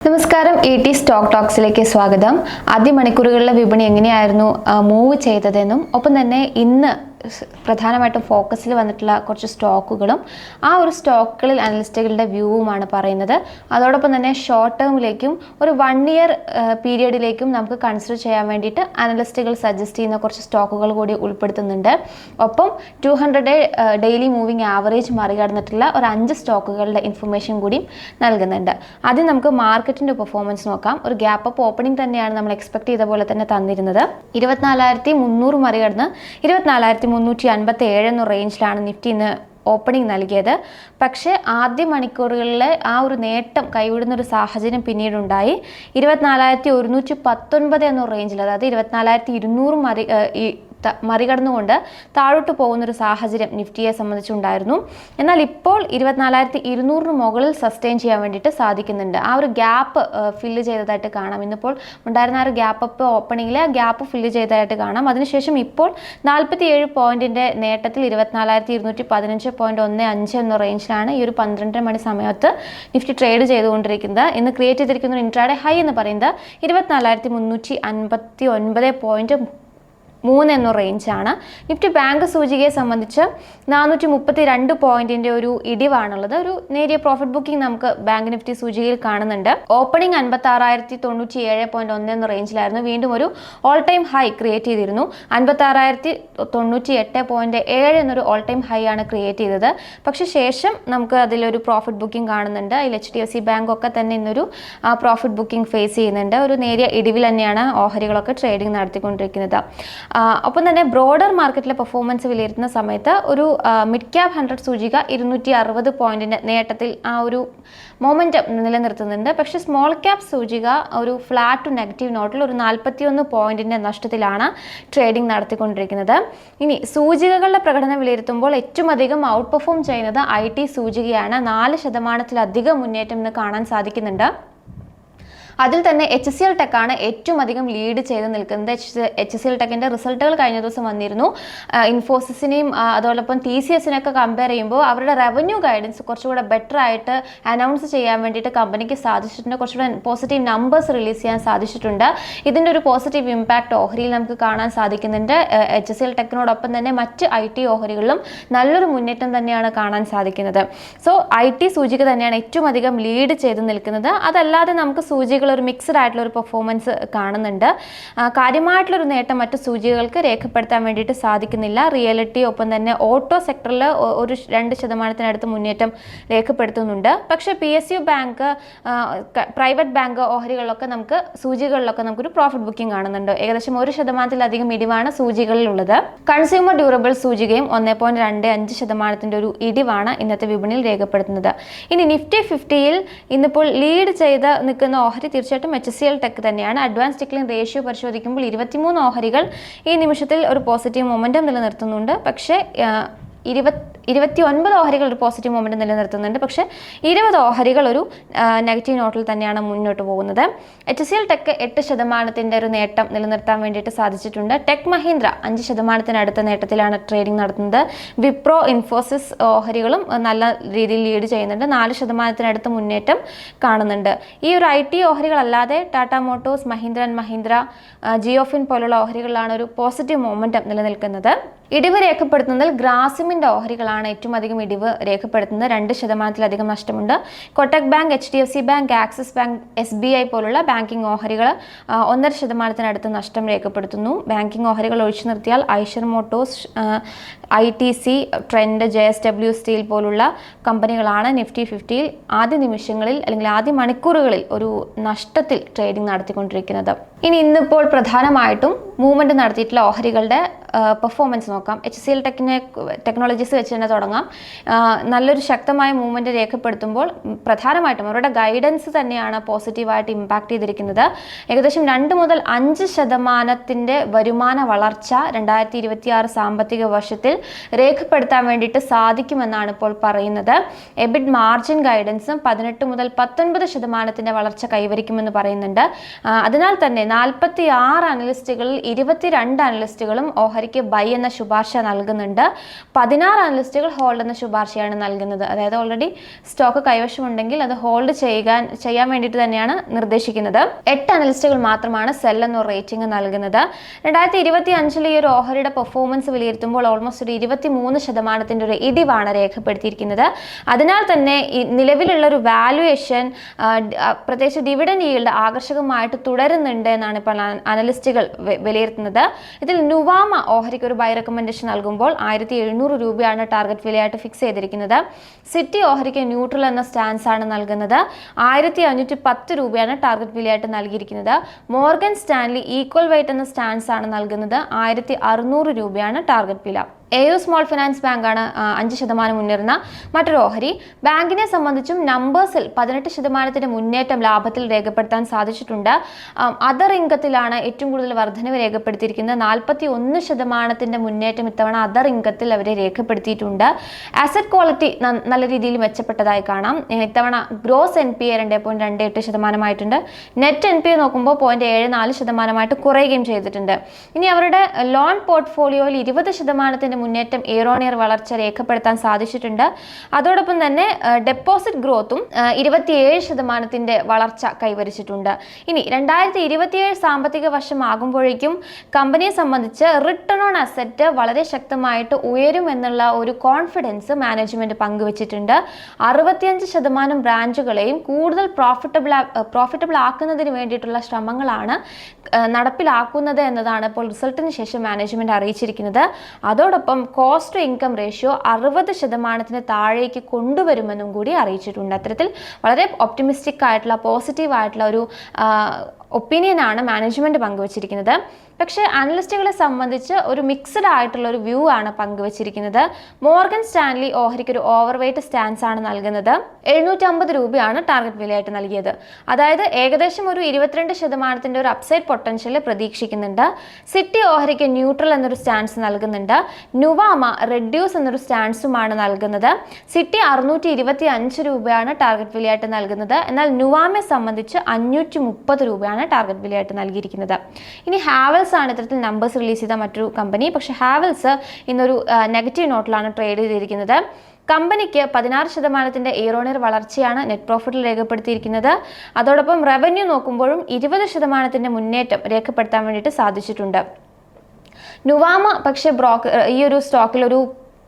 നമസ്കാരം E T stock ടോക്സിലേക്ക് സ്വാഗതം. ആദ്യ മണിക്കൂറുകളിലെ വിപണി എങ്ങനെയായിരുന്നു മൂവ് ചെയ്തതെന്നും ഒപ്പം തന്നെ ഇന്ന് പ്രധാനമായിട്ടും ഫോക്കസിൽ വന്നിട്ടുള്ള കുറച്ച് സ്റ്റോക്കുകളും ആ ഒരു സ്റ്റോക്കുകളിൽ അനലിസ്റ്റുകളുടെ വ്യൂവുമാണ് പറയുന്നത്. അതോടൊപ്പം തന്നെ ഷോർട്ട് ടേമിലേക്കും ഒരു വൺ ഇയർ പീരിയഡിലേക്കും നമുക്ക് കൺസിഡർ ചെയ്യാൻ വേണ്ടിയിട്ട് അനലിസ്റ്റുകൾ സജസ്റ്റ് ചെയ്യുന്ന കുറച്ച് സ്റ്റോക്കുകൾ കൂടി ഉൾപ്പെടുത്തുന്നുണ്ട്. ഒപ്പം two hundred daily moving average മറികടന്നിട്ടുള്ള ഒരു അഞ്ച് സ്റ്റോക്കുകളുടെ ഇൻഫർമേഷൻ കൂടി നൽകുന്നുണ്ട്. ആദ്യം നമുക്ക് മാർക്കറ്റിന്റെ പെർഫോമൻസ് നോക്കാം. ഒരു ഗ്യാപ്പ് അപ്പ് ഓപ്പണിംഗ് തന്നെയാണ് നമ്മൾ എക്സ്പെക്ട് ചെയ്ത പോലെ തന്നെ തന്നിരുന്നത്. ഇരുപത്തിനാലായിരത്തി മുന്നൂറ് മറികടന്ന് ഇരുപത്തിനാലായിരത്തി മുന്നൂറ്റി അൻപത്തി ഏഴ് എന്ന റേഞ്ചിലാണ് നിഫ്റ്റി ഇന്ന് ഓപ്പണിംഗ് നൽകിയത്. പക്ഷേ ആദ്യ മണിക്കൂറുകളിലെ ആ ഒരു നേട്ടം കൈവിടുന്ന ഒരു സാഹചര്യം പിന്നീടുണ്ടായി. ഇരുപത്തിനാലായിരത്തി ഒരുന്നൂറ്റി പത്തൊൻപത് എന്ന റേഞ്ചിൽ അതായത് ഇരുപത്തിനാലായിരത്തി ഇരുന്നൂറ് മറി മറികടന്നുകൊണ്ട് താഴോട്ട് പോകുന്ന ഒരു സാഹചര്യം നിഫ്റ്റിയെ സംബന്ധിച്ചുണ്ടായിരുന്നു. എന്നാൽ ഇപ്പോൾ ഇരുപത്തിനാലായിരത്തി ഇരുന്നൂറിന് മുകളിൽ സസ്റ്റെയിൻ ചെയ്യാൻ വേണ്ടിയിട്ട് സാധിക്കുന്നുണ്ട്. ആ ഒരു ഗ്യാപ്പ് ഫില്ല് ചെയ്തതായിട്ട് കാണാം. ഇന്നിപ്പോൾ ഉണ്ടായിരുന്ന ആ ഒരു ഗ്യാപ്പ് അപ്പ് ഓപ്പണിങ്ങിൽ ആ ഗ്യാപ്പ് ഫില്ല് ചെയ്തതായിട്ട് കാണാം. അതിനുശേഷം ഇപ്പോൾ നാൽപ്പത്തി ഏഴ് പോയിന്റിന്റെ നേട്ടത്തിൽ ഇരുപത്തിനാലായിരത്തി ഇരുന്നൂറ്റി പതിനഞ്ച് പോയിന്റ് ഒന്ന് അഞ്ച് എന്ന റേഞ്ചിലാണ് ഈ ഒരു പന്ത്രണ്ടര മണി സമയത്ത് നിഫ്റ്റി ട്രേഡ് ചെയ്തുകൊണ്ടിരിക്കുന്നത്. ഇന്ന് ക്രിയേറ്റ് ചെയ്തിരിക്കുന്ന ഇൻട്രാഡേ ഹൈ എന്ന് പറയുന്നത് ഇരുപത്തിനാലായിരത്തി മുന്നൂറ്റി അൻപത്തി ഒൻപത് പോയിന്റ് മൂന്ന് എന്ന റേഞ്ചാണ് നിഫ്റ്റി ബാങ്ക് സൂചികയെ സംബന്ധിച്ച് നാനൂറ്റി മുപ്പത്തി രണ്ട് പോയിന്റിന്റെ ഒരു ഇടിവാണുള്ളത്. ഒരു നേരിയ പ്രോഫിറ്റ് ബുക്കിംഗ് നമുക്ക് ബാങ്ക് നിഫ്റ്റി സൂചികയിൽ കാണുന്നുണ്ട്. ഓപ്പണിംഗ് അൻപത്തി ആറായിരത്തി തൊണ്ണൂറ്റി ഏഴ് പോയിന്റ് ഒന്ന് എന്ന റേഞ്ചിലായിരുന്നു വീണ്ടും ഒരു ഓൾ ടൈം ഹൈ ക്രിയേറ്റ് ചെയ്തിരുന്നു. അൻപത്തി ആറായിരത്തി തൊണ്ണൂറ്റി എട്ട് പോയിന്റ് ഏഴ് എന്നൊരു ഓൾ ടൈം ഹൈ ആണ് ക്രിയേറ്റ് ചെയ്തത്. പക്ഷെ ശേഷം നമുക്ക് അതിലൊരു പ്രോഫിറ്റ് ബുക്കിംഗ് കാണുന്നുണ്ട്. അതിൽ H D F C bank ഒക്കെ തന്നെ ഇന്നൊരു പ്രോഫിറ്റ് ബുക്കിംഗ് ഫേസ് ചെയ്യുന്നുണ്ട്. ഒരു നേരിയ ഇടിവിൽ തന്നെയാണ് ഓഹരികളൊക്കെ ട്രേഡിംഗ് നടത്തിക്കൊണ്ടിരിക്കുന്നത്. ഒപ്പം തന്നെ ബ്രോഡർ മാർക്കറ്റിലെ പെർഫോമൻസ് വിലയിരുത്തുന്ന സമയത്ത് ഒരു മിഡ് ക്യാപ് ഹൺഡ്രഡ് സൂചിക ഇരുന്നൂറ്റി അറുപത് പോയിന്റിന്റെ നേട്ടത്തിൽ ആ ഒരു മൊമെന്റം നിലനിർത്തുന്നുണ്ട്. പക്ഷെ സ്മോൾ ക്യാപ് സൂചിക ഒരു ഫ്ലാറ്റ് ടു നെഗറ്റീവ് നോട്ടിൽ ഒരു നാൽപ്പത്തിയൊന്ന് പോയിന്റിന്റെ നഷ്ടത്തിലാണ് ട്രേഡിംഗ് നടത്തിക്കൊണ്ടിരിക്കുന്നത്. ഇനി സൂചികകളുടെ പ്രകടനം വിലയിരുത്തുമ്പോൾ ഏറ്റവും അധികം ഔട്ട് പെർഫോം ചെയ്യുന്നത് ഐ ടി സൂചികയാണ്. നാല് ശതമാനത്തിലധികം മുന്നേറ്റം ഇന്ന് കാണാൻ സാധിക്കുന്നുണ്ട്. അതിൽ തന്നെ എച്ച് സി എൽ ടെക് ആണ് ഏറ്റവും അധികം ലീഡ് ചെയ്ത് നിൽക്കുന്നത്. എച്ച് സി എൽ ടെക്കിന്റെ റിസൾട്ടുകൾ കഴിഞ്ഞ ദിവസം വന്നിരുന്നു. ഇൻഫോസിസിനെയും അതോടൊപ്പം ടി സി എസിനെയൊക്കെ കമ്പയർ ചെയ്യുമ്പോൾ അവരുടെ റവന്യൂ ഗൈഡൻസ് കുറച്ചുകൂടെ ബെറ്റർ ആയിട്ട് അനൗൺസ് ചെയ്യാൻ വേണ്ടിയിട്ട് കമ്പനിക്ക് സാധിച്ചിട്ടുണ്ട്. കുറച്ചുകൂടെ പോസിറ്റീവ് നമ്പേഴ്സ് റിലീസ് ചെയ്യാൻ സാധിച്ചിട്ടുണ്ട്. ഇതിന്റെ ഒരു പോസിറ്റീവ് ഇമ്പാക്ട് ഓഹരിയിൽ നമുക്ക് കാണാൻ സാധിക്കുന്നുണ്ട്. എച്ച് സി എൽ ടെക്കിനോടൊപ്പം തന്നെ മറ്റ് ഐ ടി ഓഹരികളിലും നല്ലൊരു മുന്നേറ്റം തന്നെയാണ് കാണാൻ സാധിക്കുന്നത്. സോ ഐ ടി സൂചിക തന്നെയാണ് ഏറ്റവും അധികം ലീഡ് ചെയ്ത് നിൽക്കുന്നത്. അതല്ലാതെ നമുക്ക് സൂചികൾ ഒരു മിക്സഡ് ആയിട്ടുള്ള ഒരു പെർഫോമൻസ് കാണുന്നുണ്ട്. കാര്യമായിട്ടുള്ള കാര്യമായിട്ടുള്ളൊരു നേട്ടം മറ്റ് സൂചികകൾക്ക് രേഖപ്പെടുത്താൻ വേണ്ടിയിട്ട് സാധിക്കുന്നില്ല. റിയാലിറ്റി ഒപ്പം തന്നെ ഓട്ടോ സെക്ടറിൽ ഒരു രണ്ട് ശതമാനത്തിനടുത്ത് മുന്നേറ്റം രേഖപ്പെടുത്തുന്നുണ്ട്. പക്ഷേ P S U bank private bank ഓഹരികളിലൊക്കെ നമുക്ക് സൂചികകളിലൊക്കെ നമുക്കൊരു പ്രോഫിറ്റ് ബുക്കിംഗ് കാണുന്നുണ്ട്. ഏകദേശം ഒരു ശതമാനത്തിലധികം ഇടിവാണ് സൂചികളിലുള്ളത്. കൺസ്യൂമർ ഡ്യൂറബിൾ സൂചികയും ഒന്നേ പോയിന്റ് രണ്ട് അഞ്ച് ശതമാനത്തിന്റെ ഒരു ഇടിവാണ് ഇന്നത്തെ വിപണിയിൽ രേഖപ്പെടുത്തുന്നത്. ഇനി നിഫ്റ്റി ഫിഫ്റ്റിയിൽ ഇന്നിപ്പോൾ ലീഡ് ചെയ്ത് നിൽക്കുന്ന ഓഹരി തീർച്ചയായിട്ടും എച്ച് സി എൽ ടെക് തന്നെയാണ്. അഡ്വാൻസ് ടിക്ലിംഗ് റേഷ്യോ പരിശോധിക്കുമ്പോൾ ഇരുപത്തിമൂന്ന് ഓഹരികൾ ഈ നിമിഷത്തിൽ ഒരു പോസിറ്റീവ് മൊമെന്റം നിലനിർത്തുന്നുണ്ട്. പക്ഷേ ഇരുപത് ഇരുപത്തി ഒൻപത് ഓഹരികൾ ഒരു പോസിറ്റീവ് മൊമെന്റ് നിലനിർത്തുന്നുണ്ട്. പക്ഷേ ഇരുപത് ഓഹരികൾ ഒരു നെഗറ്റീവ് നോട്ടിൽ തന്നെയാണ് മുന്നോട്ട് പോകുന്നത്. എച്ച് സി എൽ ടെക് എട്ട് ശതമാനത്തിന്റെ ഒരു നേട്ടം നിലനിർത്താൻ വേണ്ടിയിട്ട് സാധിച്ചിട്ടുണ്ട്. ടെക് മഹീന്ദ്ര അഞ്ച് ശതമാനത്തിനടുത്ത നേട്ടത്തിലാണ് ട്രേഡിംഗ് നടത്തുന്നത്. വിപ്രോ ഇൻഫോസിസ് ഓഹരികളും നല്ല രീതിയിൽ ലീഡ് ചെയ്യുന്നുണ്ട്. നാല് ശതമാനത്തിനടുത്ത് മുന്നേറ്റം കാണുന്നുണ്ട്. ഈ ഒരു ഐ ടി ഓഹരികളല്ലാതെ ടാറ്റ മോട്ടോഴ്സ് മഹീന്ദ്ര ആൻഡ് മഹീന്ദ്ര ജിയോഫിൻ പോലുള്ള ഓഹരികളിലാണ് ഒരു പോസിറ്റീവ് മൊമെന്റം നിലനിൽക്കുന്നത്. ഇടിവ് രേഖപ്പെടുത്തുന്നതിൽ ഗ്രാസിമിന്റെ ഓഹരികളാണ് ഏറ്റവും അധികം ഇടിവ് രേഖപ്പെടുത്തുന്നത്. രണ്ട് ശതമാനത്തിലധികം നഷ്ടമുണ്ട്. Kotak bank H D F C bank Axis bank S B I പോലുള്ള ബാങ്കിംഗ് ഓഹരികൾ ഒന്നര ശതമാനത്തിനടുത്ത് നഷ്ടം രേഖപ്പെടുത്തുന്നു. ബാങ്കിംഗ് ഓഹരികൾ ഒഴിച്ചു നിർത്തിയാൽ Eicher motors I T C Trent J S W steel പോലുള്ള കമ്പനികളാണ് നിഫ്റ്റി ഫിഫ്റ്റിയിൽ ആദ്യ നിമിഷങ്ങളിൽ അല്ലെങ്കിൽ ആദ്യ മണിക്കൂറുകളിൽ ഒരു നഷ്ടത്തിൽ ട്രേഡിംഗ് നടത്തിക്കൊണ്ടിരിക്കുന്നത്. ഇനി ഇന്നിപ്പോൾ പ്രധാനമായിട്ടും മൂവ്മെന്റ് നടത്തിയിട്ടുള്ള ഓഹരികളുടെ പെർഫോമൻസ് നോക്കാം. എച്ച് സി എൽ ടെക്നെ ടെക്നോളജീസ് വെച്ച് തന്നെ തുടങ്ങാം. നല്ലൊരു ശക്തമായ മൂവ്മെന്റ് രേഖപ്പെടുത്തുമ്പോൾ പ്രധാനമായിട്ടും അവരുടെ ഗൈഡൻസ് തന്നെയാണ് പോസിറ്റീവായിട്ട് ഇമ്പാക്റ്റ് ചെയ്തിരിക്കുന്നത്. ഏകദേശം രണ്ട് മുതൽ അഞ്ച് ശതമാനത്തിന്റെ വരുമാന വളർച്ച രണ്ടായിരത്തി ഇരുപത്തിയാറ് സാമ്പത്തിക വർഷത്തിൽ രേഖപ്പെടുത്താൻ വേണ്ടിയിട്ട് സാധിക്കുമെന്നാണ് ഇപ്പോൾ പറയുന്നത്. എബിഡ് മാർജിൻ ഗൈഡൻസും പതിനെട്ട് മുതൽ പത്തൊൻപത് ശതമാനത്തിന്റെ വളർച്ച കൈവരിക്കുമെന്ന് പറയുന്നുണ്ട്. അതിനാൽ തന്നെ നാൽപ്പത്തി ആറ് അനലിസ്റ്റുകളിൽ ഇരുപത്തിരണ്ട് അനലിസ്റ്റുകളും ഓഹരി ഓഹരിക്ക് ബൈ എന്ന ശുപാർശ നൽകുന്നുണ്ട്. പതിനാറ് അനലിസ്റ്റുകൾ ഹോൾഡ് എന്ന ശുപാർശയാണ് നൽകുന്നത്. അതായത് ഓൾറെഡി സ്റ്റോക്ക് കൈവശമുണ്ടെങ്കിൽ അത് ഹോൾഡ് ചെയ്യാൻ ചെയ്യാൻ വേണ്ടിയിട്ട് തന്നെയാണ് നിർദ്ദേശിക്കുന്നത്. എട്ട് അനലിസ്റ്റുകൾ മാത്രമാണ് സെൽ എന്ന റേറ്റിംഗ് നൽകുന്നത്. രണ്ടായിരത്തി ഇരുപത്തി അഞ്ചിൽ ഈ ഒരു ഓഹരിയുടെ പെർഫോമൻസ് വിലയിരുത്തുമ്പോൾ ഓൾമോസ്റ്റ് ഒരു ഇരുപത്തി മൂന്ന് ശതമാനത്തിന്റെ ഒരു ഇടിവാണ് രേഖപ്പെടുത്തിയിരിക്കുന്നത്. അതിനാൽ തന്നെ നിലവിലുള്ള ഒരു വാല്യുവേഷൻ പ്രത്യേകിച്ച് ഡിവിഡൻ ഈൽഡ് ആകർഷകമായിട്ട് തുടരുന്നുണ്ട് എന്നാണ് ഇപ്പോൾ അനലിസ്റ്റുകൾ വിലയിരുത്തുന്നത്. ഇതിൽ നുവാമ ഓഹരിക്ക് ഒരു ബൈ റെക്കമെൻഡേഷൻ നൽകുമ്പോൾ ആയിരത്തി എഴുന്നൂറ് രൂപയാണ് ടാർഗറ്റ് വിലയായിട്ട് ഫിക്സ് ചെയ്തിരിക്കുന്നത്. സിറ്റി ഓഹരിക്ക് ന്യൂട്രൽ എന്ന സ്റ്റാൻസ് ആണ് നൽകുന്നത്. ആയിരത്തി അഞ്ഞൂറ്റി പത്ത് രൂപയാണ് ടാർഗറ്റ് വിലയായിട്ട് നൽകിയിരിക്കുന്നത്. മോർഗൻ സ്റ്റാൻലി ഈക്വൽ വെയിറ്റ് എന്ന സ്റ്റാൻസ് ആണ് നൽകുന്നത്. ആയിരത്തി അറുന്നൂറ് രൂപയാണ് ടാർഗറ്റ് വില. എ യു സ്മോൾ ഫിനാൻസ് ബാങ്കാണ് അഞ്ച് ശതമാനം മുന്നേറുന്ന മറ്റൊരു ഓഹരി. ബാങ്കിനെ സംബന്ധിച്ചും നമ്പേഴ്സിൽ പതിനെട്ട് ശതമാനത്തിന്റെ മുന്നേറ്റം ലാഭത്തിൽ രേഖപ്പെടുത്താൻ സാധിച്ചിട്ടുണ്ട്. അതർ ഇംഗത്തിലാണ് ഏറ്റവും കൂടുതൽ വർധനവ് രേഖപ്പെടുത്തിയിരിക്കുന്നത്. നാൽപ്പത്തി ഒന്ന് ശതമാനത്തിന്റെ മുന്നേറ്റം ഇത്തവണ അതർ ഇംഗത്തിൽ അവരെ രേഖപ്പെടുത്തിയിട്ടുണ്ട്. അസറ്റ് ക്വാളിറ്റി നല്ല രീതിയിൽ മെച്ചപ്പെട്ടതായി കാണാം. ഇത്തവണ ഗ്രോസ് എൻ പി എ രണ്ട് പോയിന്റ് രണ്ട് എട്ട് ശതമാനമായിട്ടുണ്ട്. നെറ്റ് എൻ പി എ നോക്കുമ്പോൾ പോയിന്റ് ഏഴ് നാല് ശതമാനമായിട്ട് കുറയുകയും ചെയ്തിട്ടുണ്ട്. ഇനി അവരുടെ ലോൺ പോർട്ട്ഫോളിയോയിൽ ഇരുപത് ശതമാനത്തിന്റെ മുന്നേറ്റം ഇയർ വളർച്ച രേഖപ്പെടുത്താൻ സാധിച്ചിട്ടുണ്ട്. അതോടൊപ്പം തന്നെ ഡെപ്പോസിറ്റ് ഗ്രോത്തും ഇരുപത്തിയേഴ് ശതമാനത്തിന്റെ വളർച്ച കൈവരിച്ചിട്ടുണ്ട്. ഇനി രണ്ടായിരത്തി ഇരുപത്തിയേഴ് സാമ്പത്തിക വർഷമാകുമ്പോഴേക്കും കമ്പനിയെ സംബന്ധിച്ച് റിട്ടേൺ ഓൺ അസറ്റ് വളരെ ശക്തമായിട്ട് ഉയരും എന്നുള്ള ഒരു കോൺഫിഡൻസ് മാനേജ്മെന്റ് പങ്കുവച്ചിട്ടുണ്ട്. അറുപത്തിയഞ്ച് ശതമാനം ബ്രാഞ്ചുകളെയും കൂടുതൽ പ്രോഫിറ്റബിൾ പ്രോഫിറ്റബിൾ ആക്കുന്നതിന് വേണ്ടിയിട്ടുള്ള ശ്രമങ്ങളാണ് നടപ്പിലാക്കുന്നത് എന്നതാണ് ഇപ്പോൾ റിസൾട്ടിന് ശേഷം മാനേജ്മെന്റ് അറിയിച്ചിരിക്കുന്നത്. അതോടൊപ്പം ഒപ്പം കോസ്റ്റ് ടു ഇൻകം റേഷ്യോ അറുപത് ശതമാനത്തിന് താഴേക്ക് കൊണ്ടുവരുമെന്നും കൂടി അറിയിച്ചിട്ടുണ്ട്. അത്തരത്തിൽ വളരെ ഒപ്റ്റിമിസ്റ്റിക് ആയിട്ടുള്ള പോസിറ്റീവ് ആയിട്ടുള്ള ഒരു ഒപ്പീനിയനാണ് മാനേജ്മെന്റ് പങ്കുവച്ചിരിക്കുന്നത്. പക്ഷേ അനലിസ്റ്റുകളെ സംബന്ധിച്ച് ഒരു മിക്സഡ് ആയിട്ടുള്ള ഒരു വ്യൂ ആണ് പങ്കുവച്ചിരിക്കുന്നത്. മോർഗൻ സ്റ്റാൻലി ഓഹരിക്ക് ഒരു ഓവർ വെയ്റ്റ് സ്റ്റാൻസ് ആണ് നൽകുന്നത്. എഴുന്നൂറ്റമ്പത് രൂപയാണ് ടാർഗറ്റ് വിലയായിട്ട് നൽകിയത്. അതായത് ഏകദേശം ഒരു ഇരുപത്തിരണ്ട് ശതമാനത്തിന്റെ ഒരു അപ്സൈഡ് പൊട്ടൻഷ്യൽ പ്രതീക്ഷിക്കുന്നുണ്ട്. സിറ്റി ഓഹരിക്ക് ന്യൂട്രൽ എന്നൊരു സ്റ്റാൻസ് നൽകുന്നുണ്ട്. നുവാമ റെഡ്യൂസ് എന്നൊരു സ്റ്റാൻസുമാണ് നൽകുന്നത്. സിറ്റി അറുന്നൂറ്റി ഇരുപത്തി അഞ്ച് രൂപയാണ് ടാർഗറ്റ് വിലയായിട്ട് നൽകുന്നത്. എന്നാൽ നുവാമയെ സംബന്ധിച്ച് അഞ്ഞൂറ്റി മുപ്പത് രൂപയാണ് ടാർഗറ്റ് വിലയായിട്ട് നൽകിയിരിക്കുന്നത്. ഇനി ഹാവൽസ് ആണ് ഇത്തരത്തിൽ നമ്പേഴ്സ് റിലീസ് ചെയ്ത മറ്റൊരു കമ്പനി പക്ഷേ ഹാവൽസ് ഇന്നൊരു നെഗറ്റീവ് നോട്ടിലാണ് ട്രേഡ് ചെയ്തിരിക്കുന്നത്. കമ്പനിക്ക് പതിനാറ് ശതമാനത്തിന്റെ ഇയറോണിയർ വളർച്ചയാണ് നെറ്റ് പ്രോഫിറ്റിൽ രേഖപ്പെടുത്തിയിരിക്കുന്നത്. അതോടൊപ്പം റവന്യൂ നോക്കുമ്പോഴും ഇരുപത് ശതമാനത്തിന്റെ മുന്നേറ്റം രേഖപ്പെടുത്താൻ വേണ്ടിയിട്ട് സാധിച്ചിട്ടുണ്ട്. നുവാമ പക്ഷേ ബ്രോക്ക് ഈ ഒരു സ്റ്റോക്കിൽ ഒരു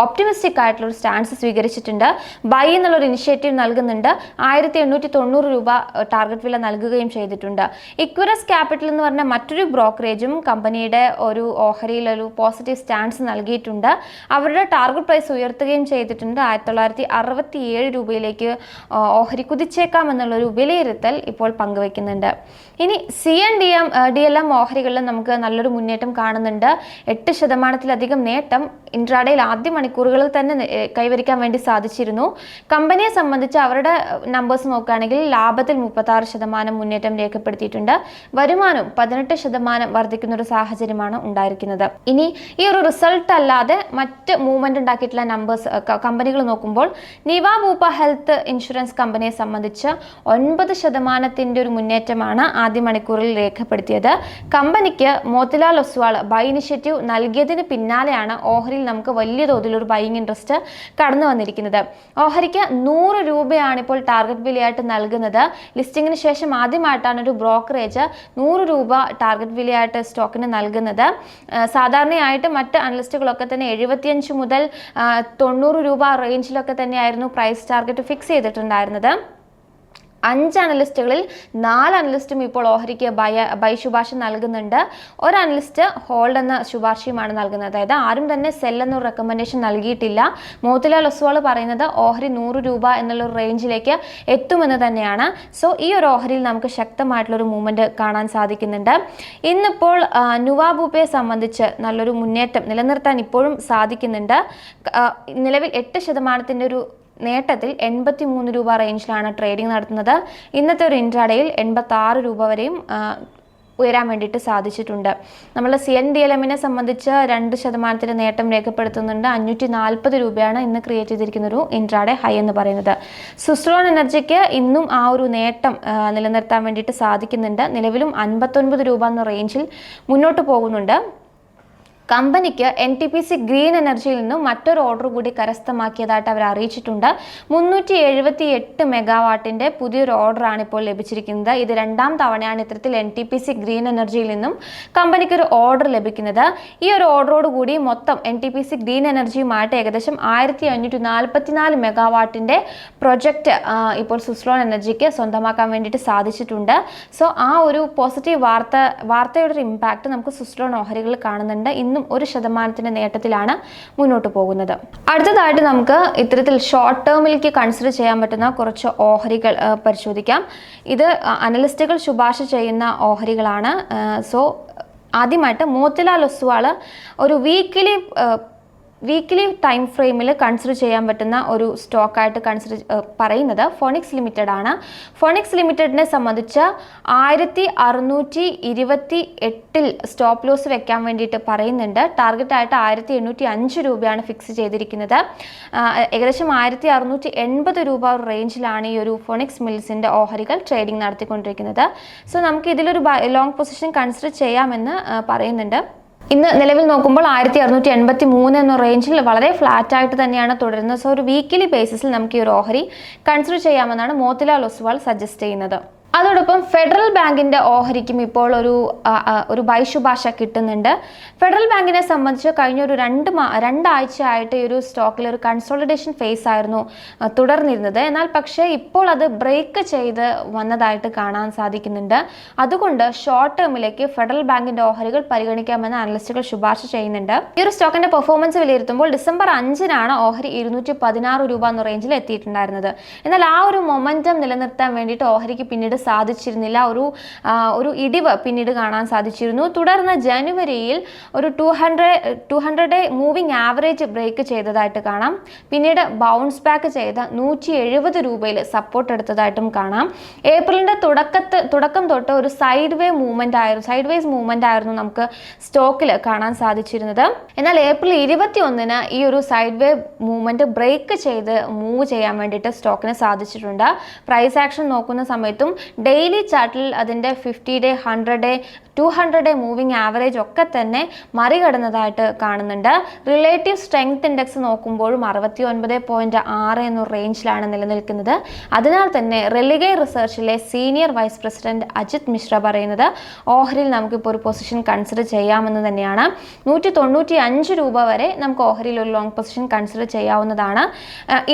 ഒപ്റ്റിമിസ്റ്റിക് ആയിട്ടുള്ള ഒരു സ്റ്റാൻസ് സ്വീകരിച്ചിട്ടുണ്ട്. ബൈ എന്നുള്ളൊരു ഇനിഷ്യേറ്റീവ് നൽകുന്നുണ്ട്. ആയിരത്തി എണ്ണൂറ്റി തൊണ്ണൂറ് രൂപ ടാർഗറ്റ് വില നൽകുകയും ചെയ്തിട്ടുണ്ട്. ഇക്വറസ് ക്യാപിറ്റൽ എന്ന് പറഞ്ഞ മറ്റൊരു ബ്രോക്കറേജും കമ്പനിയുടെ ഒരു ഓഹരിയിൽ ഒരു പോസിറ്റീവ് സ്റ്റാൻസ് നൽകിയിട്ടുണ്ട്. അവരുടെ ടാർഗറ്റ് പ്രൈസ് ഉയർത്തുകയും ചെയ്തിട്ടുണ്ട്. ആയിരത്തി തൊള്ളായിരത്തി അറുപത്തി ഏഴ് രൂപയിലേക്ക് ഓഹരി കുതിച്ചേക്കാം എന്നുള്ളൊരു വിലയിരുത്തൽ ഇപ്പോൾ പങ്കുവെക്കുന്നുണ്ട് ഇനി C N D M D L M ഓഹരികളിലും നമുക്ക് നല്ലൊരു മുന്നേറ്റം കാണുന്നുണ്ട്. എട്ട് ശതമാനത്തിലധികം നേട്ടം ഇൻട്രാഡയിൽ ആദ്യ മണിക്കൂറുകളിൽ തന്നെ കൈവരിക്കാൻ വേണ്ടി സാധിച്ചിരുന്നു. കമ്പനിയെ സംബന്ധിച്ച് അവരുടെ നമ്പേഴ്സ് നോക്കുകയാണെങ്കിൽ ലാഭത്തിൽ മുപ്പത്താറ് ശതമാനം മുന്നേറ്റം രേഖപ്പെടുത്തിയിട്ടുണ്ട്. വരുമാനം പതിനെട്ട് ശതമാനം വർദ്ധിക്കുന്ന ഒരു സാഹചര്യമാണ് ഉണ്ടായിരിക്കുന്നത്. ഇനി ഈ ഒരു റിസൾട്ട് അല്ലാതെ മറ്റ് മൂവ്മെന്റ് ഉണ്ടാക്കിയിട്ടുള്ള നമ്പേഴ്സ് കമ്പനികൾ നോക്കുമ്പോൾ നിവ നിവാബൂപ്പ ഹെൽത്ത് ഇൻഷുറൻസ് കമ്പനിയെ സംബന്ധിച്ച് ഒൻപത് ശതമാനത്തിന്റെ ഒരു മുന്നേറ്റമാണ് ആദ്യ മണിക്കൂറിൽ രേഖപ്പെടുത്തിയത്. കമ്പനിക്ക് മോത്തിലാൽ ഒസ്വാൾ ബൈ ഇനിഷ്യേറ്റീവ് നൽകിയതിന് പിന്നാലെയാണ് ഓഹരിയിൽ നമുക്ക് വലിയ തോതിൽ ഒരു ബൈയിങ് ഇൻട്രസ്റ്റ് കടന്നു വന്നിരിക്കുന്നത്. ഓഹരിക്ക് നൂറ് രൂപയാണ് ഇപ്പോൾ ടാർഗറ്റ് വിലയായിട്ട് നൽകുന്നത്. ലിസ്റ്റിങ്ങിന് ശേഷം ആദ്യമായിട്ടാണ് ഒരു ബ്രോക്കറേജ് നൂറ് രൂപ ടാർഗറ്റ് വിലയായിട്ട് സ്റ്റോക്കിന് നൽകുന്നത്. സാധാരണയായിട്ട് മറ്റ് അനലിസ്റ്റുകളൊക്കെ തന്നെ എഴുപത്തിയഞ്ച് മുതൽ തൊണ്ണൂറ് രൂപ റേഞ്ചിലൊക്കെ തന്നെയായിരുന്നു പ്രൈസ് ടാർഗറ്റ് ഫിക്സ് ചെയ്തിട്ടുണ്ടായിരുന്നത്. അഞ്ച് അനലിസ്റ്റുകളിൽ നാല് അനലിസ്റ്റും ഇപ്പോൾ ഓഹരിക്ക് ബൈ ബൈ ശുപാർശ നൽകുന്നുണ്ട്. ഒരു അനലിസ്റ്റ് ഹോൾഡ് എന്ന ശുപാർശയുമാണ് നൽകുന്നത്. അതായത് ആരും തന്നെ സെൽ എന്നൊരു റെക്കമെൻഡേഷൻ നൽകിയിട്ടില്ല. മോത്തിലാൽ ഒസ്വാൾ പറയുന്നത് ഓഹരി നൂറ് രൂപ എന്നുള്ള റേഞ്ചിലേക്ക് എത്തുമെന്ന് തന്നെയാണ്. സോ ഈ ഒരു ഓഹരിയിൽ നമുക്ക് ശക്തമായിട്ടുള്ളൊരു മൂവ്മെന്റ് കാണാൻ സാധിക്കുന്നുണ്ട്. ഇന്നിപ്പോൾ നുവാബൂപ്പയെ സംബന്ധിച്ച് നല്ലൊരു മുന്നേറ്റം നിലനിർത്താൻ ഇപ്പോഴും സാധിക്കുന്നുണ്ട്. നിലവിൽ എട്ട് ശതമാനത്തിന്റെ ഒരു നേട്ടത്തിൽ എൺപത്തി മൂന്ന് രൂപ റേഞ്ചിലാണ് ട്രേഡിംഗ് നടത്തുന്നത്. ഇന്നത്തെ ഒരു ഇൻട്രാഡേയിൽ എൺപത്തി ആറ് രൂപ വരെയും ഉയരാൻ വേണ്ടിയിട്ട് സാധിച്ചിട്ടുണ്ട്. നമ്മൾ സി എൻ ഡി എൽ എമ്മിനെ സംബന്ധിച്ച് രണ്ട് ശതമാനത്തിന്റെ നേട്ടം രേഖപ്പെടുത്തുന്നുണ്ട്. അഞ്ഞൂറ്റി നാൽപ്പത് രൂപയാണ് ഇന്ന് ക്രിയേറ്റ് ചെയ്തിരിക്കുന്ന ഒരു ഇൻട്രാഡേ ഹൈ എന്ന് പറയുന്നത്. സുസ്രോൺ എനർജിക്ക് ഇന്നും ആ ഒരു നേട്ടം നിലനിർത്താൻ വേണ്ടിയിട്ട് സാധിക്കുന്നുണ്ട്. നിലവിലും അൻപത്തൊൻപത് രൂപ എന്ന റേഞ്ചിൽ മുന്നോട്ട് പോകുന്നുണ്ട്. കമ്പനിക്ക് N T P C green എനർജിയിൽ നിന്നും മറ്റൊരു ഓർഡർ കൂടി കരസ്ഥമാക്കിയതായിട്ട് അവർ അറിയിച്ചിട്ടുണ്ട്. മുന്നൂറ്റി എഴുപത്തി എട്ട് മെഗാവാട്ടിന്റെ പുതിയൊരു ഓർഡറാണ് ഇപ്പോൾ ലഭിച്ചിരിക്കുന്നത്. ഇത് രണ്ടാം തവണയാണ് ഇത്തരത്തിൽ N T P C green എനർജിയിൽ നിന്നും കമ്പനിക്ക് ഒരു ഓർഡർ ലഭിക്കുന്നത്. ഈ ഒരു ഓർഡറോട് കൂടി മൊത്തം N T P C green എനർജിയുമായിട്ട് ഏകദേശം ആയിരത്തി അഞ്ഞൂറ്റി നാൽപ്പത്തിനാല് മെഗാവാട്ടിന്റെ പ്രൊജക്റ്റ് ഇപ്പോൾ സുസ്ലോൺ എനർജിക്ക് സ്വന്തമാക്കാൻ വേണ്ടിയിട്ട് സാധിച്ചിട്ടുണ്ട്. സോ ആ ഒരു പോസിറ്റീവ് വാർത്ത വാർത്തയുടെ ഒരു ഇമ്പാക്റ്റ് നമുക്ക് സുസ്ലോൺ ഓഹരികളിൽ കാണുന്നുണ്ട്. ഇന്നും ഒരു ശതമാനത്തിന്റെ നേട്ടത്തിലാണ് മുന്നോട്ട് പോകുന്നത്. അടുത്തതായിട്ട് നമുക്ക് ഇത്തരത്തിൽ ഷോർട്ട് ടേമിലേക്ക് കൺസിഡർ ചെയ്യാൻ പറ്റുന്ന കുറച്ച് ഓഹരികൾ പരിശോധിക്കാം. ഇത് അനലിസ്റ്റുകൾ ശുപാർശ ചെയ്യുന്ന ഓഹരികളാണ്. സോ ആദ്യമായിട്ട് മോത്തിലാൽ ഒസ്വാൾ ഒരു വീക്കിലി വീക്കിലി ടൈം ഫ്രെയിമിൽ കൺസിഡർ ചെയ്യാൻ പറ്റുന്ന ഒരു സ്റ്റോക്കായിട്ട് കൺസിഡർ പറയുന്നത് ഫോണിക്സ് ലിമിറ്റഡ് ആണ്. ഫോണിക്സ് ലിമിറ്റഡിനെ സംബന്ധിച്ച് ആയിരത്തി അറുന്നൂറ്റി ഇരുപത്തി എട്ടിൽ സ്റ്റോപ്പ് ലോസ് വെക്കാൻ വേണ്ടിയിട്ട് പറയുന്നുണ്ട്. ടാർഗറ്റ് ആയിട്ട് ആയിരത്തി എണ്ണൂറ്റി അഞ്ച് രൂപയാണ് ഫിക്സ് ചെയ്തിരിക്കുന്നത്. ഏകദേശം ആയിരത്തി അറുന്നൂറ്റി എൺപത് രൂപ റേഞ്ചിലാണ് ഈ ഒരു ഫോണിക്സ് മിൽസിന്റെ ഓഹരികൾ ട്രേഡിംഗ് നടത്തിക്കൊണ്ടിരിക്കുന്നത്. സോ നമുക്ക് ഇതിലൊരു ലോങ് പൊസിഷൻ കൺസിഡർ ചെയ്യാമെന്ന് പറയുന്നുണ്ട്. ഇന്ന് നിലവിൽ നോക്കുമ്പോൾ ആയിരത്തി അറുന്നൂറ്റി എൺപത്തി മൂന്ന് എന്ന റേഞ്ചിൽ വളരെ ഫ്ലാറ്റ് ആയിട്ട് തന്നെയാണ് തുടരുന്നത്. സോ ഒരു വീക്കിലി ബേസിസിൽ നമുക്ക് ഈ ഒരു ഓഹരി കൺസിഡർ ചെയ്യാമെന്നാണ് മോത്തിലാൽ ഒസ്വാൾ സജസ്റ്റ് ചെയ്യുന്നത്. അതോടൊപ്പം ഫെഡറൽ ബാങ്കിന്റെ ഓഹരിക്കും ഇപ്പോൾ ഒരു ഒരു വൈശുഭാഷ കിട്ടുന്നുണ്ട്. ഫെഡറൽ ബാങ്കിനെ സംബന്ധിച്ച് കഴിഞ്ഞ ഒരു രണ്ട് മാ രണ്ടാഴ്ചയായിട്ട് ഈ ഒരു സ്റ്റോക്കിൽ ഒരു കൺസോളിഡേഷൻ ഫേസ് ആയിരുന്നു തുടർന്നിരുന്നത്. എന്നാൽ പക്ഷേ ഇപ്പോൾ അത് ബ്രേക്ക് ചെയ്ത് വന്നതായിട്ട് കാണാൻ സാധിക്കുന്നുണ്ട്. അതുകൊണ്ട് ഷോർട്ട് ടേമിലേക്ക് ഫെഡറൽ ബാങ്കിന്റെ ഓഹരികൾ പരിഗണിക്കാമെന്ന് അനലിസ്റ്റുകൾ ശുപാർശ ചെയ്യുന്നുണ്ട്. ഈ ഒരു സ്റ്റോക്കിന്റെ പെർഫോമൻസ് വിലയിരുത്തുമ്പോൾ ഡിസംബർ അഞ്ചിനാണ് ഓഹരി ഇരുന്നൂറ്റി പതിനാറ് രൂപ എന്ന റേഞ്ചിൽ എത്തിയിട്ടുണ്ടായിരുന്നത്. എന്നാൽ ആ ഒരു മൊമെന്റം നിലനിർത്താൻ വേണ്ടിയിട്ട് ഓഹരിക്ക് പിന്നീട് സാധിച്ചിരുന്നില്ല. ഒരു ഒരു ഇടിവ് പിന്നീട് കാണാൻ സാധിച്ചിരുന്നു. തുടർന്ന് ജനുവരിയിൽ ഒരു two hundred two hundred moving average break ചെയ്തതായിട്ട് കാണാം. പിന്നീട് ബൗൺസ് ബാക്ക് ചെയ്ത നൂറ്റി എഴുപത് രൂപയിൽ സപ്പോർട്ട് എടുത്തതായിട്ടും കാണാം. ഏപ്രിലിന്റെ തുടക്കത്ത് തുടക്കം തൊട്ട് ഒരു സൈഡ് വേ മൂവ്മെന്റ് ആയിരുന്നു സൈഡ് വേസ് മൂവ്മെന്റ് ആയിരുന്നു നമുക്ക് സ്റ്റോക്കിൽ കാണാൻ സാധിച്ചിരുന്നത്. എന്നാൽ ഏപ്രിൽ ഇരുപത്തി ഒന്നിന് ഈ ഒരു സൈഡ് വേ മൂവ്മെന്റ് ബ്രേക്ക് ചെയ്ത് മൂവ് ചെയ്യാൻ വേണ്ടിയിട്ട് സ്റ്റോക്കിന് സാധിച്ചിട്ടുണ്ട്. പ്രൈസ് ആക്ഷൻ നോക്കുന്ന സമയത്തും ഡെയിലി ചാർട്ടിൽ അതിന്റെ fifty day hundred day two hundred day moving average ഒക്കെ തന്നെ മറികടന്നതായിട്ട് കാണുന്നുണ്ട്. റിലേറ്റീവ് സ്ട്രെങ്ത് ഇൻഡെക്സ് നോക്കുമ്പോഴും അറുപത്തി ഒൻപത് പോയിന്റ് ആറ് എന്ന റേഞ്ചിലാണ് നിലനിൽക്കുന്നത്. അതിനാൽ തന്നെ Religare റിസർച്ചിലെ senior vice president Ajit Mishra പറയുന്നത് ഓഹരിയിൽ നമുക്കിപ്പോൾ ഒരു പൊസിഷൻ കൺസിഡർ ചെയ്യാമെന്ന് തന്നെയാണ്. നൂറ്റി തൊണ്ണൂറ്റി അഞ്ച് രൂപ വരെ നമുക്ക് ഓഹരിയിൽ ഒരു ലോങ് പൊസിഷൻ കൺസിഡർ ചെയ്യാവുന്നതാണ്.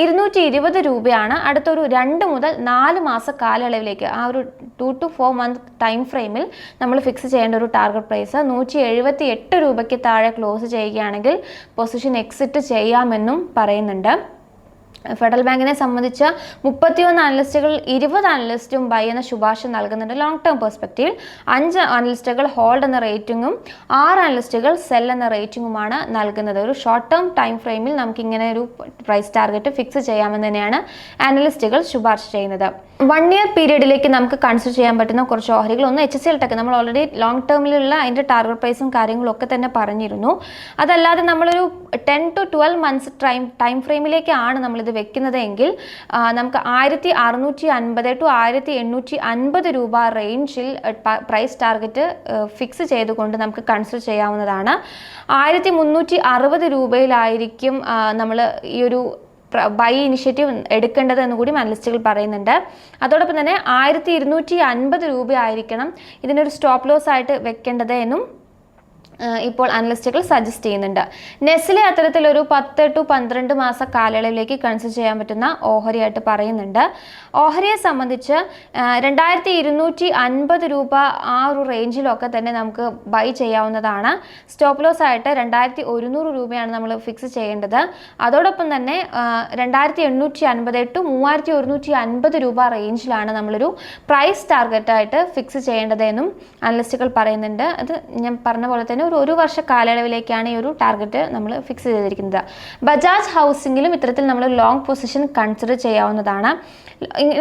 ഇരുന്നൂറ്റി ഇരുപത് രൂപയാണ് അടുത്തൊരു രണ്ട് മുതൽ നാല് മാസ കാലയളവിലേക്ക് ആ ഒരു two two four month time ഫ്രെയിമിൽ നമ്മൾ ഫിക്സ് ചെയ്യേണ്ട ഒരു ടാർഗറ്റ് പ്രൈസ് നൂറ്റി എഴുപത്തി എട്ട് രൂപയ്ക്ക് താഴെ ക്ലോസ് ചെയ്യുകയാണെങ്കിൽ പൊസിഷൻ എക്സിറ്റ് ചെയ്യാമെന്നും പറയുന്നുണ്ട്. ഫെഡറൽ ബാങ്കിനെ സംബന്ധിച്ച് മുപ്പത്തിയൊന്ന് അനലിസ്റ്റുകൾ ഇരുപത് അനലിസ്റ്റും ബൈ എന്ന ശുപാർശ നൽകുന്നുണ്ട്. ലോങ് ടേം പെർസ്പെക്റ്റീവ് അഞ്ച് അനലിസ്റ്റുകൾ ഹോൾഡ് എന്ന റേറ്റിംഗും ആറ് അനലിസ്റ്റുകൾ സെൽ എന്ന റേറ്റിംഗുമാണ് നൽകുന്നത്. ഒരു ഷോർട്ട് ടേം ടൈം ഫ്രെയിമിൽ നമുക്ക് ഇങ്ങനെ ഒരു പ്രൈസ് ടാർഗറ്റ് ഫിക്സ് ചെയ്യാമെന്ന് തന്നെയാണ് അനലിസ്റ്റുകൾ ശുപാർശ ചെയ്യുന്നത്. വൺ ഇയർ പീരീഡിലേക്ക് നമുക്ക് കൺസിഡർ ചെയ്യാൻ പറ്റുന്ന കുറച്ച് ഓഹരികൾ. ഒന്ന് എച്ച് സി എൽ ടെക് നമ്മൾ ഓൾറെഡി ലോങ് ടേമിലുള്ള അതിന്റെ ടാർഗറ്റ് പ്രൈസും കാര്യങ്ങളും ഒക്കെ തന്നെ പറഞ്ഞിരുന്നു. അതല്ലാതെ നമ്മളൊരു ten to twelve months time time ഫ്രെയിമിലേക്കാണ് നമ്മളിത് വെക്കുന്നത് എങ്കിൽ നമുക്ക് ആയിരത്തി അറുന്നൂറ്റി അൻപത് ടു ആയിരത്തി എണ്ണൂറ്റി അൻപത് രൂപ റേഞ്ചിൽ പ്രൈസ് ടാർഗറ്റ് ഫിക്സ് ചെയ്തുകൊണ്ട് നമുക്ക് കൺസിഡർ ചെയ്യാവുന്നതാണ്. ആയിരത്തി മുന്നൂറ്റി അറുപത് രൂപയിലായിരിക്കും നമ്മൾ ഈ ഒരു ബൈ ഇനിഷ്യേറ്റീവ് എടുക്കേണ്ടത് എന്ന് കൂടി അനലിസ്റ്റുകൾ പറയുന്നുണ്ട്. അതോടൊപ്പം തന്നെ ആയിരത്തി ഇരുന്നൂറ്റി അൻപത് രൂപയായിരിക്കണം ഇതിനൊരു സ്റ്റോപ്പ് ലോസ് ആയിട്ട് വെക്കേണ്ടത് എന്നും ഇപ്പോൾ അനലിസ്റ്റുകൾ സജസ്റ്റ് ചെയ്യുന്നുണ്ട്. നെസ്ലെ അത്തരത്തിലൊരു പത്ത് ടു പന്ത്രണ്ട് മാസ കാലയളവിലേക്ക് കൺസിഡർ ചെയ്യാൻ പറ്റുന്ന ഓഹരിയായിട്ട് പറയുന്നുണ്ട്. ഓഹരിയെ സംബന്ധിച്ച് രണ്ടായിരത്തി ഇരുന്നൂറ്റി അൻപത് രൂപ ആ ഒരു റേഞ്ചിലൊക്കെ തന്നെ നമുക്ക് ബൈ ചെയ്യാവുന്നതാണ്. സ്റ്റോപ്പ് ലോസ് ആയിട്ട് രണ്ടായിരത്തി ഒരുന്നൂറ് രൂപയാണ് നമ്മൾ ഫിക്സ് ചെയ്യേണ്ടത്. അതോടൊപ്പം തന്നെ രണ്ടായിരത്തി എണ്ണൂറ്റി അൻപത് ടു മൂവായിരത്തി ഒരുന്നൂറ്റി അൻപത് രൂപ റേഞ്ചിലാണ് നമ്മളൊരു പ്രൈസ് ടാർഗറ്റായിട്ട് ഫിക്സ് ചെയ്യേണ്ടതെന്നും അനലിസ്റ്റുകൾ പറയുന്നുണ്ട്. അത് ഞാൻ പറഞ്ഞ പോലെ തന്നെ ഒരു ഒരു വർഷ കാലയളവിലേക്കാണ് ഈ ഒരു ടാർഗറ്റ് നമ്മൾ ഫിക്സ് ചെയ്തിരിക്കുന്നത്. ബജാജ് ഹൗസിംഗിലും ഇത്തരത്തിൽ നമ്മൾ ലോങ് പൊസിഷൻ കൺസിഡർ ചെയ്യാവുന്നതാണ്.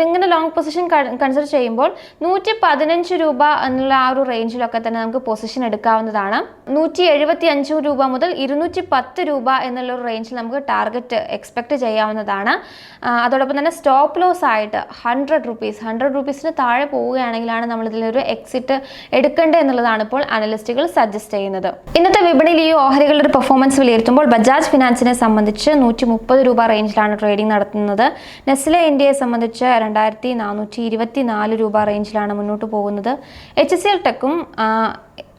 ഇങ്ങനെ ലോങ് പൊസിഷൻ കൺസിഡർ ചെയ്യുമ്പോൾ നൂറ്റി പതിനഞ്ച് രൂപ എന്നുള്ള ആ ഒരു റേഞ്ചിലൊക്കെ തന്നെ നമുക്ക് പൊസിഷൻ എടുക്കാവുന്നതാണ്. നൂറ്റി എഴുപത്തി അഞ്ച് രൂപ മുതൽ ഇരുന്നൂറ്റി പത്ത് രൂപ എന്നുള്ള ഒരു റേഞ്ചിൽ നമുക്ക് ടാർഗറ്റ് എക്സ്പെക്ട് ചെയ്യാവുന്നതാണ്. അതോടൊപ്പം തന്നെ സ്റ്റോപ്പ് ലോസ് ആയിട്ട് ഹൺഡ്രഡ് റുപ്പീസ് ഹൺഡ്രഡ് റുപ്പീസിന് താഴെ പോവുകയാണെങ്കിലാണ് നമ്മൾ ഇതിലൊരു എക്സിറ്റ് എടുക്കേണ്ടത് എന്നുള്ളതാണ് ഇപ്പോൾ അനലിസ്റ്റുകൾ സജസ്റ്റ് ചെയ്യുന്നത്. ഇന്നത്തെ വിപണിയിൽ ഈ ഓഹരികളുടെ ഒരു പെർഫോമൻസ് വിലയിരുത്തുമ്പോൾ ബജാജ് ഫിനാൻസിനെ സംബന്ധിച്ച് നൂറ്റി മുപ്പത് രൂപ റേഞ്ചിലാണ് ട്രേഡിംഗ് നടത്തുന്നത്. നെസ്ലെ ഇന്ത്യയെ സംബന്ധിച്ച് രണ്ടായിരത്തി നാനൂറ്റി ഇരുപത്തി നാല് രൂപ റേഞ്ചിലാണ് മുന്നോട്ട് പോകുന്നത്. എച്ച് സി എൽ ടെക്കും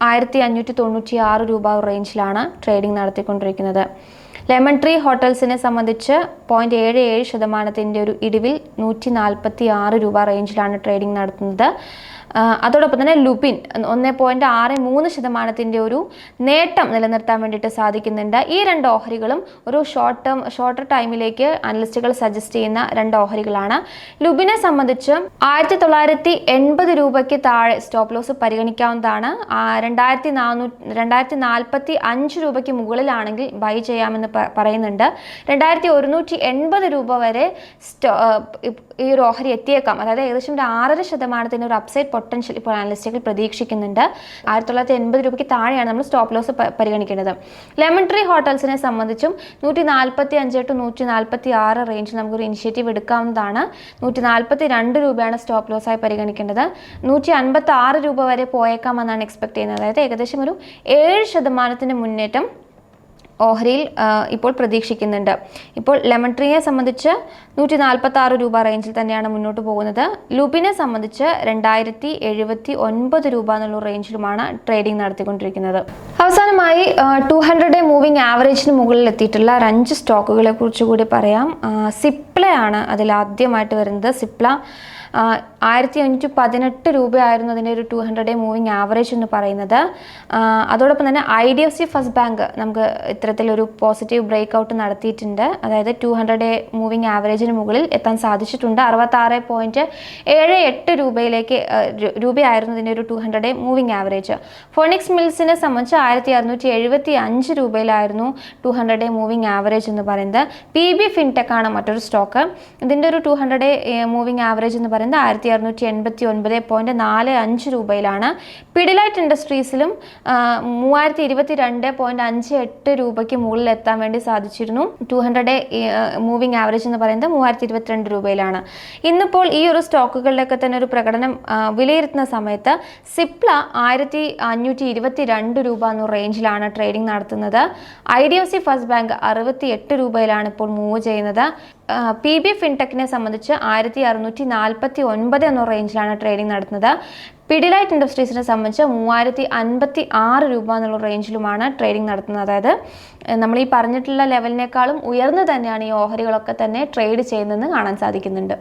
ആയിരത്തി അഞ്ഞൂറ്റി തൊണ്ണൂറ്റി ആറ് രൂപ റേഞ്ചിലാണ് ട്രേഡിംഗ് നടത്തിക്കൊണ്ടിരിക്കുന്നത്. ലെമൺ ട്രീ ഹോട്ടൽസിനെ സംബന്ധിച്ച് പോയിന്റ് ഏഴ് ഏഴ് ശതമാനത്തിന്റെ ഒരു ഇടിവിൽ നൂറ്റി നാൽപ്പത്തി ആറ് രൂപ റേഞ്ചിലാണ് ട്രേഡിംഗ് നടത്തുന്നത്. അതോടൊപ്പം തന്നെ ലുപിൻ ഒന്ന് പോയിന്റ് ആറ് മൂന്ന് ശതമാനത്തിന്റെ ഒരു നേട്ടം നിലനിർത്താൻ വേണ്ടിയിട്ട് സാധിക്കുന്നുണ്ട്. ഈ രണ്ട് ഓഹരികളും ഒരു ഷോർട്ട് ടേം ഷോർട്ടർ ടൈമിലേക്ക് അനലിസ്റ്റുകൾ സജസ്റ്റ് ചെയ്യുന്ന രണ്ട് ഓഹരികളാണ്. ലുബിനെ സംബന്ധിച്ച് ആയിരത്തി തൊള്ളായിരത്തി എൺപത് രൂപയ്ക്ക് താഴെ സ്റ്റോപ്പ് ലോസ് പരിഗണിക്കാവുന്നതാണ്. രണ്ടായിരത്തി നാനൂ രണ്ടായിരത്തി നാൽപ്പത്തി അഞ്ച് രൂപയ്ക്ക് മുകളിലാണെങ്കിൽ ബൈ ചെയ്യാമെന്ന് പറയുന്നുണ്ട്. രണ്ടായിരത്തി ഒരുന്നൂറ്റി എൺപത് രൂപ വരെ സ്റ്റോ ഈ ഒരു ഓഹരി എത്തിയേക്കാം. അതായത് ഏകദേശം ഒരു ആറര ശതമാനത്തിന് ഒരു അപ്സൈഡ് പൊട്ടൻഷ്യൽ ഇപ്പോൾ അനലിസ്റ്റുകൾ പ്രതീക്ഷിക്കുന്നുണ്ട്. ആയിരത്തി തൊള്ളായിരത്തി എൺപത് രൂപയ്ക്ക് താഴെയാണ് നമ്മൾ സ്റ്റോപ്പ് ലോസ് പരിഗണിക്കേണ്ടത് ലെമൺ ട്രീ ഹോട്ടൽസിനെ സംബന്ധിച്ചും നൂറ്റി നാൽപ്പത്തി അഞ്ച് ടു നൂറ്റി നാൽപ്പത്തി ആറ് റേഞ്ചിൽ നമുക്കൊരു ഇനിഷ്യേറ്റീവ് എടുക്കാവുന്നതാണ്. നൂറ്റി നാൽപ്പത്തി രണ്ട് രൂപയാണ് സ്റ്റോപ്പ് ലോസ് ആയി പരിഗണിക്കേണ്ടത്. നൂറ്റി അൻപത്തി ആറ് രൂപ വരെ പോയേക്കാമെന്നാണ് എക്സ്പെക്ട് ചെയ്യുന്നത്. അതായത് ഏകദേശം ഒരു ഏഴ് ശതമാനത്തിന്റെ മുന്നേറ്റം ഓഹരിയിൽ ഇപ്പോൾ പ്രതീക്ഷിക്കുന്നുണ്ട്. ഇപ്പോൾ ലെമൺ ട്രീയെ സംബന്ധിച്ച് നൂറ്റി നാൽപ്പത്തി ആറ് രൂപ റേഞ്ചിൽ തന്നെയാണ് മുന്നോട്ട് പോകുന്നത്. ലുബിനെ സംബന്ധിച്ച് രണ്ടായിരത്തി എഴുപത്തി ഒൻപത് രൂപ എന്നുള്ള റേഞ്ചിലുമാണ് ട്രേഡിംഗ് നടത്തിക്കൊണ്ടിരിക്കുന്നത്. അവസാനമായി ടു ഹൺഡ്രഡ് ഡേ മൂവിംഗ് ആവറേജിന് മുകളിൽ എത്തിയിട്ടുള്ള അഞ്ച് സ്റ്റോക്കുകളെ കുറിച്ച് കൂടി പറയാം. സിപ്ലയാണ് അതിൽ ആദ്യമായിട്ട് വരുന്നത്. സിപ്ല ആയിരത്തി അഞ്ഞൂറ്റി പതിനെട്ട് രൂപയായിരുന്നു അതിന്റെ ഒരു two hundred day moving average എന്ന് പറയുന്നത്. അതോടൊപ്പം തന്നെ I D F C first bank നമുക്ക് ഇത്തരത്തിലൊരു പോസിറ്റീവ് ബ്രേക്ക് ഔട്ട് നടത്തിയിട്ടുണ്ട്. അതായത് ടു ഹൺഡ്രഡ് ഡേ മൂവിങ് ആവറേജിന് മുകളിൽ എത്താൻ സാധിച്ചിട്ടുണ്ട്. അറുപത്താറ് പോയിന്റ് ഏഴ് എട്ട് രൂപയിലേക്ക് രൂപയായിരുന്നു ഇതിന്റെ ഒരു two hundred day moving average Phoenix മിൽസിനെ സംബന്ധിച്ച് ആയിരത്തി അറുന്നൂറ്റി എഴുപത്തി അഞ്ച് രൂപയിലായിരുന്നു two hundred day moving average എന്ന് പറയുന്നത്. പി ബി ഫിൻടെക് ആണ് മറ്റൊരു സ്റ്റോക്ക് ഇതിന്റെ ഒരു two hundred day moving average എന്ന് പറയുന്നത് ആയിരത്തി അറുന്നൂറ്റി എൺപത്തി ഒൻപത് പോയിന്റ് നാല് അഞ്ച് രൂപയിലാണ്. പിഡിലൈറ്റ് ഇൻഡസ്ട്രീസിലും മൂവായിരത്തി ഇരുപത്തി രണ്ട് പോയിന്റ് അഞ്ച് എട്ട് രൂപയ്ക്ക് മുകളിൽ എത്താൻ വേണ്ടി സാധിച്ചിരുന്നു. ടു ഹൺഡ്രഡ് മൂവിങ് ആവറേജ് എന്ന് പറയുന്നത് മൂവായിരത്തി ഇരുപത്തിരണ്ട് രൂപയിലാണ്. ഇന്നിപ്പോൾ ഈ ഒരു സ്റ്റോക്കുകളിലൊക്കെ തന്നെ ഒരു പ്രകടനം വിലയിരുത്തുന്ന സമയത്ത് സിപ്ല ആയിരത്തി അഞ്ഞൂറ്റി ഇരുപത്തി രണ്ട് രൂപ എന്ന റേഞ്ചിലാണ് ട്രേഡിംഗ് നടത്തുന്നത്. I D F C first bank അറുപത്തി എട്ട് രൂപയിലാണ് ഇപ്പോൾ മൂവ് ചെയ്യുന്നത്. പി ബി ഫിൻടെക്കിനെ സംബന്ധിച്ച് ആയിരത്തി അറുന്നൂറ്റി നാൽപ്പത്തി ഒൻപത് എന്ന റേഞ്ചിലാണ് ട്രേഡിംഗ് നടത്തുന്നത്. പിഡിലൈറ്റ് ഇൻഡസ്ട്രീസിനെ സംബന്ധിച്ച് മൂവായിരത്തി അൻപത്തി ആറ് രൂപ എന്നുള്ള റേഞ്ചിലുമാണ് ട്രേഡിംഗ് നടത്തുന്നത്. അതായത് നമ്മൾ ഈ പറഞ്ഞിട്ടുള്ള ലെവലിനേക്കാളും ഉയർന്നു തന്നെയാണ് ഈ ഓഹരികളൊക്കെ തന്നെ ട്രേഡ് ചെയ്യുന്നതെന്ന് കാണാൻ സാധിക്കുന്നുണ്ട്.